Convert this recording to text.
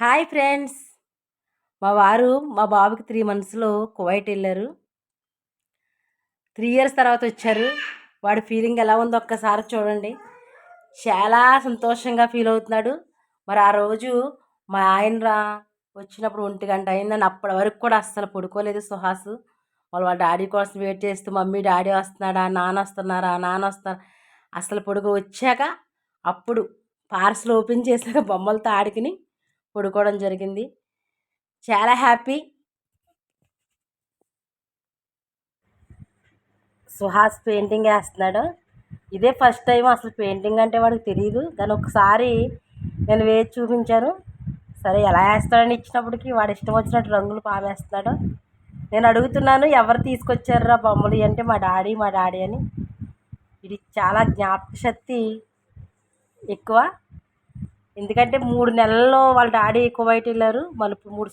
Hi friends. మా వారు మా బాబుకి త్రీ మంత్స్లో కువైట్ వెళ్ళారు. త్రీ ఇయర్స్ తర్వాత వచ్చారు. వాడి ఫీలింగ్ ఎలా ఉందో ఒక్కసారి చూడండి. చాలా సంతోషంగా ఫీల్ అవుతున్నాడు. మరి ఆ రోజు మా ఆయన రా వచ్చినప్పుడు ఒంటి గంట అయిందని అప్పటి వరకు కూడా అస్సలు పడుకోలేదు సుహాస్. వాళ్ళు వాళ్ళ డాడీ కోసం వెయిట్ చేస్తూ మమ్మీ డాడీ వస్తున్నాడా? నాన్న వస్తున్నారా? నాన్న వస్తారా అసలు పొడుగు వచ్చాక అప్పుడు పార్సల్ ఓపెన్ చేసాక బొమ్మలతో ఆడుకుని పడుకోవడం జరిగింది. చాలా హ్యాపీ. సుహాస్ పెయింటింగ్ వేస్తున్నాడు. ఇదే ఫస్ట్ టైం అసలు పెయింటింగ్ అంటే వాడికి తెలియదు కానీ ఒకసారి నేను వేసి చూపించాను. సరే ఎలా వేస్తాడని ఇచ్చినప్పటికీ వాడు ఇష్టం వచ్చినట్టు రంగులు పామేస్తున్నాడు నేను అడుగుతున్నాను ఎవరు తీసుకొచ్చారా బొమ్మలు అంటే మా డాడీ మా డాడీ అని. ఇది చాలా జ్ఞాపక శక్తి ఎక్కువ. ఎందుకంటే మూడు నెలల్లో వాళ్ళ డాడీ కువైట్ వెళ్ళారు మళ్ళీ మూడు